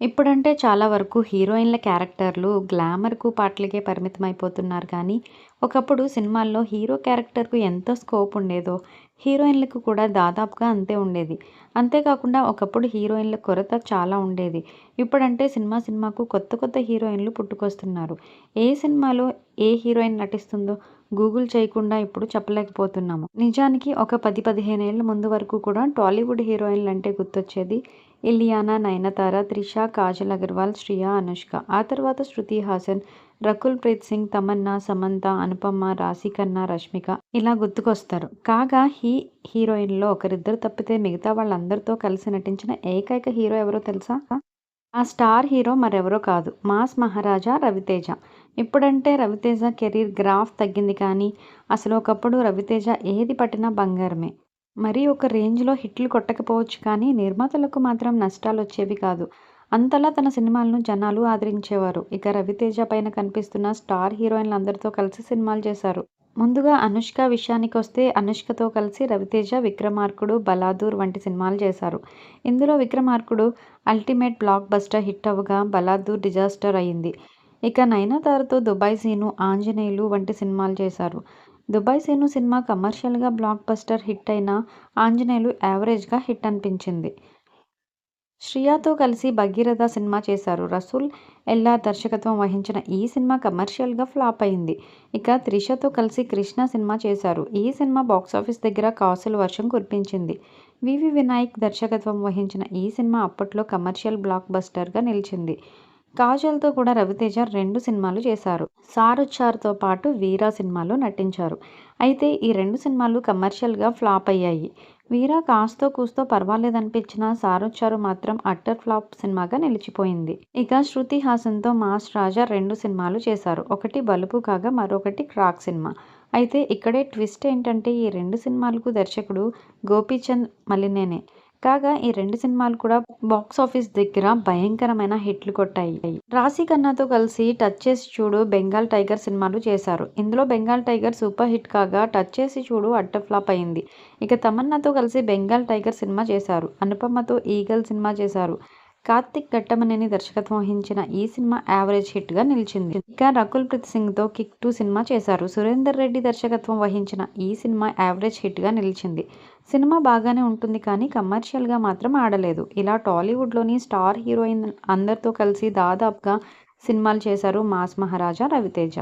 ఇప్పుడంటే చాలా వరకు హీరోయిన్ల క్యారెక్టర్లు గ్లామర్కు పాటలకే పరిమితం అయిపోతున్నారు కానీ ఒకప్పుడు సినిమాల్లో హీరో క్యారెక్టర్కు ఎంత స్కోప్ ఉండేదో హీరోయిన్లకు కూడా దాదాపుగా అంతే ఉండేది. అంతేకాకుండా ఒకప్పుడు హీరోయిన్ల కొరత చాలా ఉండేది. ఇప్పుడంటే సినిమా సినిమాకు కొత్త కొత్త హీరోయిన్లు పుట్టుకొస్తున్నారు. ఏ సినిమాలో ఏ హీరోయిన్ నటిస్తుందో గూగుల్ చేయకుండా ఇప్పుడు చెప్పలేకపోతున్నాము. నిజానికి ఒక పది పదిహేను ఏళ్ళ ముందు వరకు కూడా టాలీవుడ్ హీరోయిన్లు అంటే గుర్తొచ్చేది ఇలియానా నయనతార త్రిష కాజల్ అగర్వాల్ శ్రియా అనుష్క. ఆ తర్వాత శృతి హాసన్ రకుల్ ప్రీత్ సింగ్ తమన్నా సమంత అనుపమ రాశికన్నా రష్మిక ఇలా గుర్తుకొస్తారు. కాగా హీ హీరోయిన్లో ఒకరిద్దరు తప్పితే మిగతా వాళ్ళందరితో కలిసి నటించిన ఏకైక హీరో ఎవరో తెలుసా? ఆ స్టార్ హీరో మరెవరో కాదు. మాస్ మహారాజా రవితేజ. ఇప్పుడంటే రవితేజ కెరీర్ గ్రాఫ్ తగ్గింది కానీ అసలు ఒకప్పుడు రవితేజ ఏది పట్టినా బంగారమే. మరీ ఒక రేంజ్లో హిట్లు కొట్టకపోవచ్చు కానీ నిర్మాతలకు మాత్రం నష్టాలు వచ్చేవి కాదు. అంతలా తన సినిమాలను జనాలు ఆదరించేవారు. ఇక రవితేజ పైన కనిపిస్తున్న స్టార్ హీరోయిన్లు అందరితో కలిసి సినిమాలు చేశారు. ముందుగా అనుష్క విషయానికి వస్తే అనుష్కతో కలిసి రవితేజ విక్రమార్కుడు బలాదూర్ వంటి సినిమాలు చేశారు. ఇందులో Vikramarkudu ultimate blockbuster hit అవ్వగా బలాదూర్ డిజాస్టర్ అయింది ఇక నయనతారతో దుబాయ్ సీను ఆంజనేయులు వంటి సినిమాలు చేశారు. దుబాయ్ సీను సినిమా కమర్షియల్గా బ్లాక్ బస్టర్ హిట్ అయిన ఆంజనేయులు యావరేజ్గా హిట్ అనిపించింది. శ్రియాతో కలిసి భగీరథ సినిమా చేశారు. రసూల్ ఎల్లా దర్శకత్వం వహించిన ఈ సినిమా కమర్షియల్గా ఫ్లాప్ అయింది. ఇక త్రిషతో కలిసి కృష్ణ సినిమా చేశారు. ఈ సినిమా బాక్సాఫీస్ దగ్గర కాసుల వర్షం కురిపించింది. వివి వినాయక్ దర్శకత్వం వహించిన ఈ సినిమా అప్పట్లో కమర్షియల్ బ్లాక్ బస్టర్గా నిలిచింది. కాజల్తో కూడా రవితేజ రెండు సినిమాలు చేశారు. సారుచార్తో పాటు వీరా సినిమాలో నటించారు. అయితే ఈ రెండు సినిమాలు కమర్షియల్గా ఫ్లాప్ అయ్యాయి. వీరా కాస్తో కూస్తో పర్వాలేదనిపించిన సారుచారు మాత్రం అట్టర్ ఫ్లాప్ సినిమాగా నిలిచిపోయింది. ఇక శృతి హాసన్తో మాస్ రాజా రెండు సినిమాలు చేశారు. ఒకటి బలుపు కాగా మరొకటి క్రాక్ సినిమా. అయితే ఇక్కడే ట్విస్ట్ ఏంటంటే ఈ రెండు సినిమాలకు దర్శకుడు గోపీచంద్ మలినేనే. కాగా ఈ రెండు సినిమాలు కూడా బాక్స్ ఆఫీస్ దగ్గర భయంకరమైన హిట్లు కొట్టాయి. రాశి ఖన్నాతో కలిసి టచ్ చేసి చూడు బెంగాల్ టైగర్ సినిమాలు చేశారు. ఇందులో బెంగాల్ టైగర్ సూపర్ హిట్ కాగా టచ్ చేసి చూడు అట్ట ఫ్లాప్ అయింది. ఇక తమన్నాతో కలిసి బెంగాల్ టైగర్ సినిమా చేశారు. అనుపమతో ఈగల్ సినిమా చేశారు. కార్తిక్ ఘట్టమనేని దర్శకత్వం వహించిన ఈ సినిమా యావరేజ్ హిట్గా నిలిచింది. ఇక రకుల్ ప్రీత్ సింగ్తో కిక్ టూ సినిమా చేశారు. సురేందర్ రెడ్డి దర్శకత్వం వహించిన ఈ సినిమా యావరేజ్ హిట్గా నిలిచింది. సినిమా బాగానే ఉంటుంది కానీ కమర్షియల్గా మాత్రం ఆడలేదు. ఇలా టాలీవుడ్లోని స్టార్ హీరోయిన్ అందరితో కలిసి దాదాపుగా సినిమాలు చేశారు మాస్ మహారాజా రవితేజ.